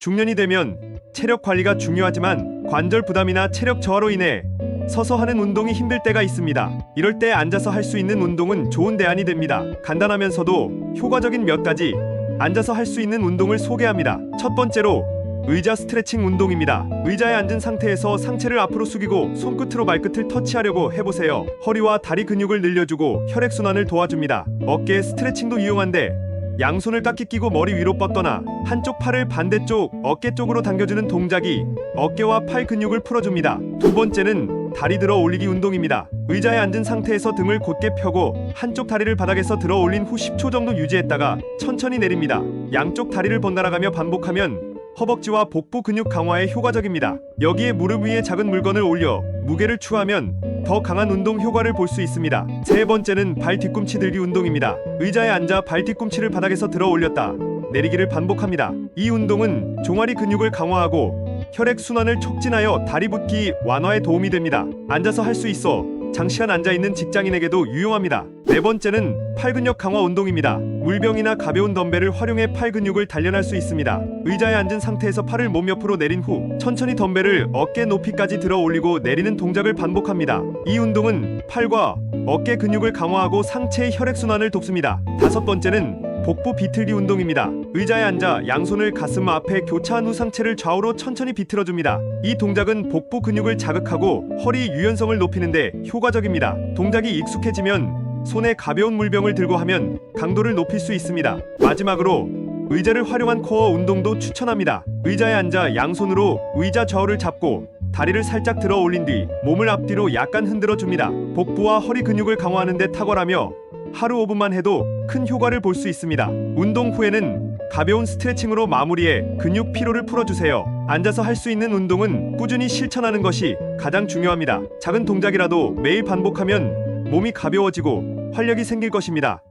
중년이 되면 체력 관리가 중요하지만 관절 부담이나 체력 저하로 인해 서서 하는 운동이 힘들 때가 있습니다. 이럴 때 앉아서 할 수 있는 운동은 좋은 대안이 됩니다. 간단하면서도 효과적인 몇 가지 앉아서 할 수 있는 운동을 소개합니다. 첫 번째로 의자 스트레칭 운동입니다. 의자에 앉은 상태에서 상체를 앞으로 숙이고 손끝으로 발끝을 터치하려고 해보세요. 허리와 다리 근육을 늘려주고 혈액순환을 도와줍니다. 어깨 스트레칭도 유용한데 양손을 깍기 끼고 머리 위로 뻗거나 한쪽 팔을 반대쪽 어깨 쪽으로 당겨주는 동작이 어깨와 팔 근육을 풀어줍니다. 두 번째는 다리 들어 올리기 운동입니다. 의자에 앉은 상태에서 등을 곧게 펴고 한쪽 다리를 바닥에서 들어 올린 후 10초 정도 유지했다가 천천히 내립니다. 양쪽 다리를 번갈아가며 반복하면 허벅지와 복부 근육 강화에 효과적입니다. 여기에 무릎 위에 작은 물건을 올려 무게를 추하면 더 강한 운동 효과를 볼 수 있습니다. 세 번째는 발 뒤꿈치 들기 운동입니다. 의자에 앉아 발 뒤꿈치를 바닥에서 들어 올렸다 내리기를 반복합니다. 이 운동은 종아리 근육을 강화하고 혈액 순환을 촉진하여 다리 붓기 완화에 도움이 됩니다. 앉아서 할 수 있어 장시간 앉아 있는 직장인에게도 유용합니다. 네 번째는 팔 근력 강화 운동입니다. 물병이나 가벼운 덤벨을 활용해 팔 근육을 단련할 수 있습니다. 의자에 앉은 상태에서 팔을 몸 옆으로 내린 후 천천히 덤벨을 어깨 높이까지 들어 올리고 내리는 동작을 반복합니다. 이 운동은 팔과 어깨 근육을 강화하고 상체의 혈액 순환을 돕습니다. 다섯 번째는 복부 비틀기 운동입니다. 의자에 앉아 양손을 가슴 앞에 교차한 후 상체를 좌우로 천천히 비틀어 줍니다. 이 동작은 복부 근육을 자극하고 허리 유연성을 높이는데 효과적입니다. 동작이 익숙해지면 손에 가벼운 물병을 들고 하면 강도를 높일 수 있습니다. 마지막으로 의자를 활용한 코어 운동도 추천합니다. 의자에 앉아 양손으로 의자 좌우를 잡고 다리를 살짝 들어 올린 뒤 몸을 앞뒤로 약간 흔들어 줍니다. 복부와 허리 근육을 강화하는 데 탁월하며 하루 5분만 해도 큰 효과를 볼 수 있습니다. 운동 후에는 가벼운 스트레칭으로 마무리해 근육 피로를 풀어주세요. 앉아서 할 수 있는 운동은 꾸준히 실천하는 것이 가장 중요합니다. 작은 동작이라도 매일 반복하면 몸이 가벼워지고 활력이 생길 것입니다.